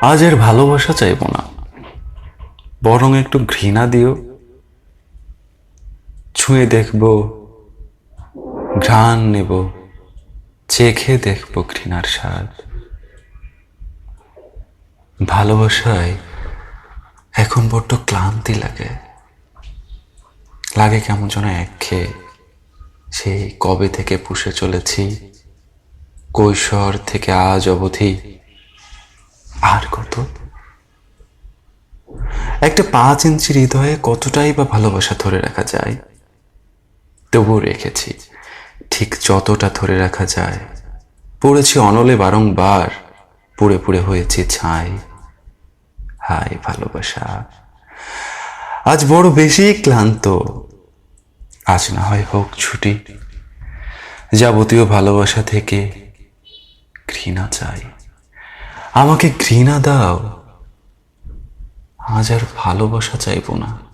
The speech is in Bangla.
আজ আর ভালোবাসা চাইব না। বরং একটু ঘৃণা দিও। ছুঁয়ে দেখব, ঘ্রাণ নেব, চেখে দেখব ঘৃণার স্বাদ। ভালোবাসায় এখন বড্ড ক্লান্তি লাগে। লাগে কেমন যেন একঘেয়ে। সেই কবে থেকে পুষে চলেছি, কৈশোর থেকে আজ অবধি। আর কত? একটা পাঁচ ইঞ্চি হৃদয়ে কতটাই বা ভালোবাসা ধরে রাখা যায়? তবুও রেখেছি। ঠিক যতটা ধরে রাখা যায়। পড়েছি অনলে বারংবার। পুড়ে পুড়ে হয়েছি ছাই। হাই ভালোবাসা। আজ বড় বেশি ক্লান্ত। আজ না হয় হোক ছুটি। যাবতীয় ভালোবাসা থেকে ঘৃণা চাই। আমাকে ঘৃণা দাও। আজ আর ভালোবাসা চাইব না।